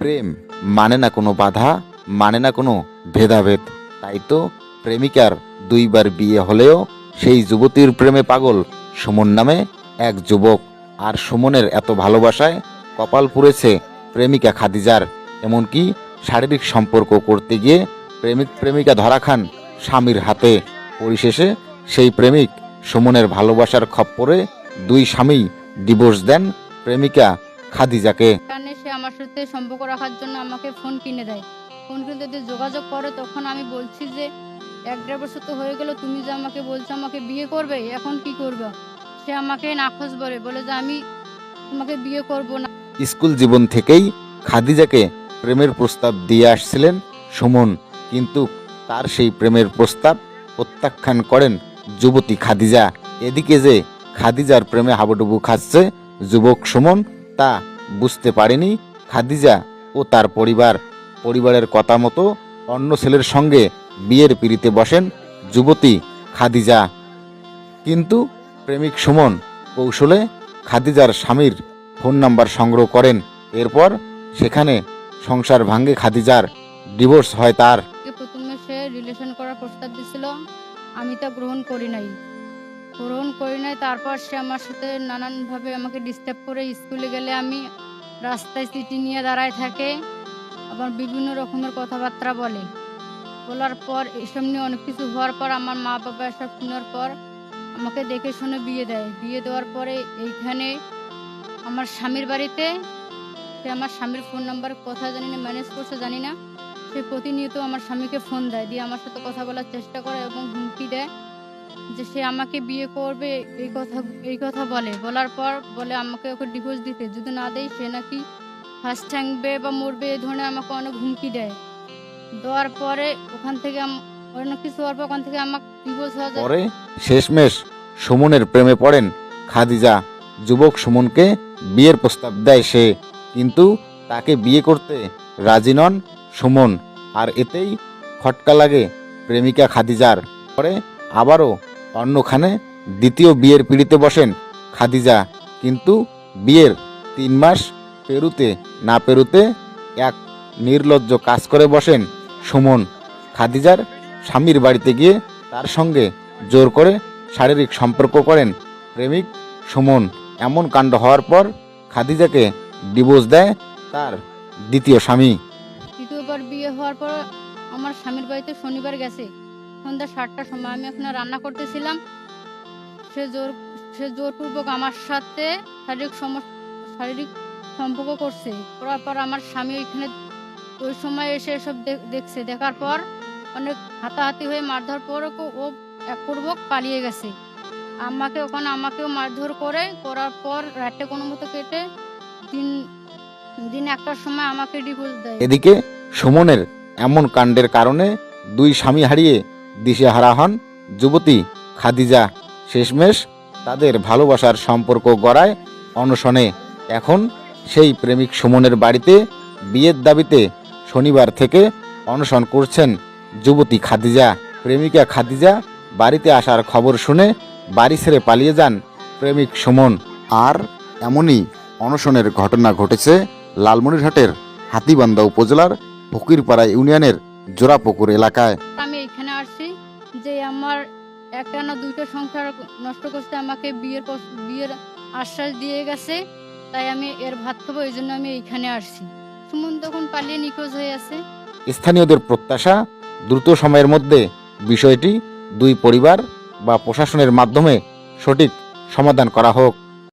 প্রেম মানে না কোনো বাধা মানে না কোনো ভেদাভেদ। তাই তো প্রেমিকার দুইবার বিয়ে হলেও সেই যুবতীর প্রেমে পাগল। সুমন নামে এক যুবক। আর সুমনের এত ভালোবাসায় কপাল পুড়েছে প্রেমিকা খাদিজার। এমনকি শারীরিক সম্পর্ক করতে গিয়ে প্রেমিক প্রেমিকা ধরা খান স্বামীর হাতে। পরিশেষে সেই প্রেমিক সুমনের ভালোবাসার খপ্পরে দুই স্বামী ডিভোর্স দেন প্রেমিকা খাদিজাকে। আমার সাথে সম্পর্ক রাখার জন্য আমাকে ফোন কিনে দেয়। ফোন কিনে যদি যোগাযোগ করে, তখন আমি বলছি যে, এক দেড় বছর তো হয়ে গেল, তুমি যে আমাকে বলছো আমাকে বিয়ে করবে, এখন কি করবে? সে আমাকে নাখোশ বলে বলে যে, আমি তোমাকে বিয়ে করব না। স্কুল জীবন থেকেই খাদিজাকে প্রেমের প্রস্তাব দিয়ে আসছিলেন সুমন, কিন্তু তার সেই প্রেমের প্রস্তাব প্রত্যাখ্যান করেন যুবতী খাদিজা। এদিকে যে খাদিজার প্রেমে হাবুডুবু খাচ্ছে যুবক সুমন, তা বুঝতে পারেনি খাদিজা ও তার পরিবার। পরিবারের কথা মতো অন্য ছেলের সঙ্গে বিয়ের পিড়িতে বসেন যুবতী খাদিজা। কিন্তু প্রেমিক সুমন কৌশলে খাদিজার স্বামীর ফোন নাম্বার সংগ্রহ করেন। এরপর সেখানে সংসার ভাঙ্গে খাদিজার। ডিভোর্স হয় তার। প্রথমে সে রিলেশন করার প্রস্তাব দিছিল? আমি তা গ্রহণ করি নাই। গ্রহণ করি নাই, তারপর সে আমার সাথে নানানভাবে আমাকে ডিস্টার্ব করে স্কুলে গেলে আমি রাস্তায় সিটি নিয়ে দাঁড়ায় থাকে, আবার বিভিন্ন রকমের কথাবার্তা বলে। বলার পর, এসব নিয়ে অনেক কিছু হওয়ার পর আমার মা বাবা এসব শোনার পর আমাকে দেখে শুনে বিয়ে দেয়। বিয়ে দেওয়ার পরে এইখানে আমার স্বামীর বাড়িতে সে আমার স্বামীর ফোন নাম্বার কথা জানি না, ম্যানেজ করছে জানি না, সে প্রতিনিয়ত আমার স্বামীকে ফোন দেয়, দিয়ে আমার সাথে কথা বলার চেষ্টা করে এবং হুমকি দেয়। যে সে আমাকে বিয়ে করবে, এই কথা এই কথা বলে। বলার পর বলে, আমাকে ওকে ডিভোর্স দিতে। যদি না দেয়, সে নাকি ফার্স্ট থাকবে বা মরবে এই ধরনের আমাকে অনেক হুমকি দেয়। দেওয়ার পরে ওখান থেকে অনেক কিছু হওয়ার পর ওখান থেকে আমাকে ডিভোর্স হওয়া যায়। পরে শেষমেশ সুমনের প্রেমে পড়েন খাদিজা। যুবক সুমনকে বিয়ের প্রস্তাব দেয় সে। কিন্তু তাকে বিয়ে করতে রাজি নন সুমন। আর এতেই খটকা লাগে প্রেমিকা খাদিজার। পরে আবারও অন্যখানে দ্বিতীয় বিয়ের পিড়িতে বসেন খাদিজা। কিন্তু বিয়ের তিন মাস পেরুতে না পেরুতে এক নির্লজ্জ কাজ করে বসেন সুমন। খাদিজার স্বামীর বাড়িতে গিয়ে তার সঙ্গে জোর করে শারীরিক সম্পর্ক করেন প্রেমিক সুমন। এমন কাণ্ড হওয়ার পর খাদিজাকে ডিভোর্স দেয় তার দ্বিতীয় স্বামী। দ্বিতীয়বার বিয়ে হওয়ার পর আমার স্বামীর বাড়িতে শনিবার গেছে। সন্ধ্যা সাতটার সময় আমি ওখানে রান্না করতেছিলাম। সে জোর, সে জোরপূর্বক আমার সাথে শারীরিক সম- শারীরিক সম্পর্ক করছে। করার পর আমার স্বামী ওইখানে, ওই সময় এসে এসব দেখ- দেখছে। দেখার পর অনেক হাতাহাতি হয়ে মারধর পর ও একপূর্বক পালিয়ে গেছে। আমাকে ওখানে আমাকেও মারধর করে, করার পর রাতে কোনো মতো কেটে দিন দিন একটার সময় আমাকে ডিভোর্স দেয়। এদিকে সুমনের এমন কাণ্ডের কারণে দুই স্বামী হারিয়ে দিশেহারা হন। যুবতী খাদিজা শেষমেশ তাদের ভালোবাসার সম্পর্ক গড়ায় অনশনে। এখন সেই প্রেমিক সুমনের বাড়িতে বিয়ের দাবিতে শনিবার থেকে অনশন করছেন যুবতী খাদিজা। প্রেমিকা খাদিজা বাড়িতে আসার খবর শুনে বাড়ি ছেড়ে পালিয়ে যান প্রেমিক সুমন। আর এমনই অনশনের ঘটনা ঘটেছে লালমনিরহাটের হাতিবান্ধা উপজেলার ফকিরপাড়া ইউনিয়নের জোড়াপুকুর এলাকায়। যে আমার একটা না দুইটা সংসার নষ্ট করতে আমাকে বিয়ের বিয়ের আশ্বাস দিয়ে গেছে, তাই আমি এর ভাত খাব, এই জন্য আমি এইখানে আসছি। সুমন তখন পালিয়ে নিখোঁজ হয়ে আছে। স্থানীয়দের প্রত্যাশা, দ্রুত সময়ের মধ্যে বিষয়টি দুই পরিবার বা প্রশাসনের মাধ্যমে সঠিক সমাধান করা হোক।